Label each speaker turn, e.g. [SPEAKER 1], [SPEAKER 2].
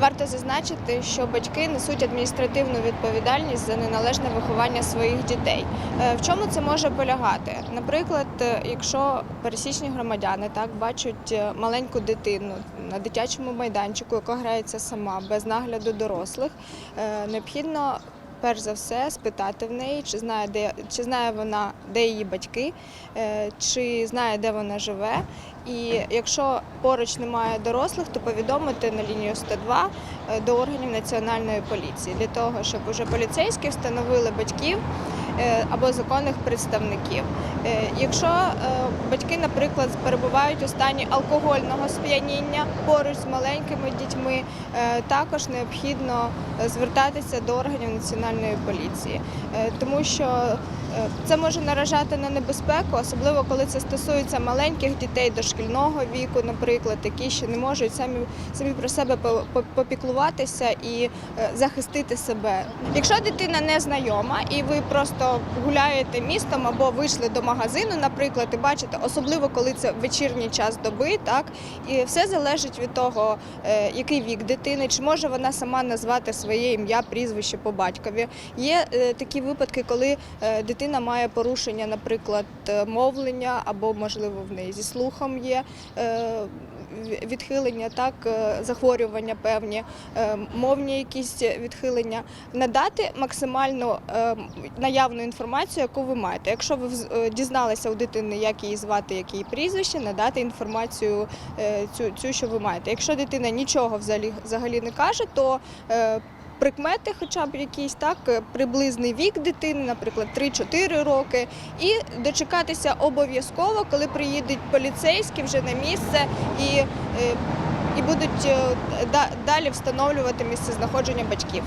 [SPEAKER 1] Варто зазначити, що батьки несуть адміністративну відповідальність за неналежне виховання своїх дітей. Е, В чому це може полягати? Наприклад, е, якщо пересічні громадяни так бачать е, маленьку дитину на дитячому майданчику, яка грається сама без нагляду дорослих, необхідно. Перш за все, спитати в неї, чи знає, де чи знає вона, де її батьки, е, чи знає, де вона живе. І якщо поруч немає дорослих, то повідомити на лінію 102 е, до органів національної поліції для того, щоб уже поліцейські встановили батьків або законних представників. Е, Якщо е, батьки, наприклад, перебувають у стані алкогольного сп'яніння поруч з маленькими дітьми, е, також необхідно е, звертатися до органів національної поліції, Е, тому що е, це може наражати на небезпеку, особливо коли це стосується маленьких дітей дошкільного віку, наприклад, які ще не можуть самі самі про себе по- по- попіклуватися і е, захистити себе. Якщо дитина не знайома і ви просто гуляєте містом або вийшли до магазину, наприклад, і бачите, особливо коли це вечірній час доби, так і все залежить від того, е, який вік дитини, чи може вона сама назвати своє ім'я, прізвище по батькові. Є е, такі випадки, коли е, дитина має порушення, наприклад, мовлення або, можливо, в неї зі слухом є. Відхилення, так, е, захворювання певні, е, мовні якісь відхилення, надати максимально е, наявну інформацію, яку ви маєте. Якщо ви дізналися у дитини, як її звати, які її прізвище, надати інформацію цю, цю, що ви маєте. Якщо дитина нічого взагалі, не каже, то Прикмети, хоча б якісь так, е, приблизний вік дитини, наприклад, 3-4 роки, і дочекатися обов'язково, коли приїдуть поліцейські вже на місце і, е, і будуть е, далі встановлювати місце знаходження батьків.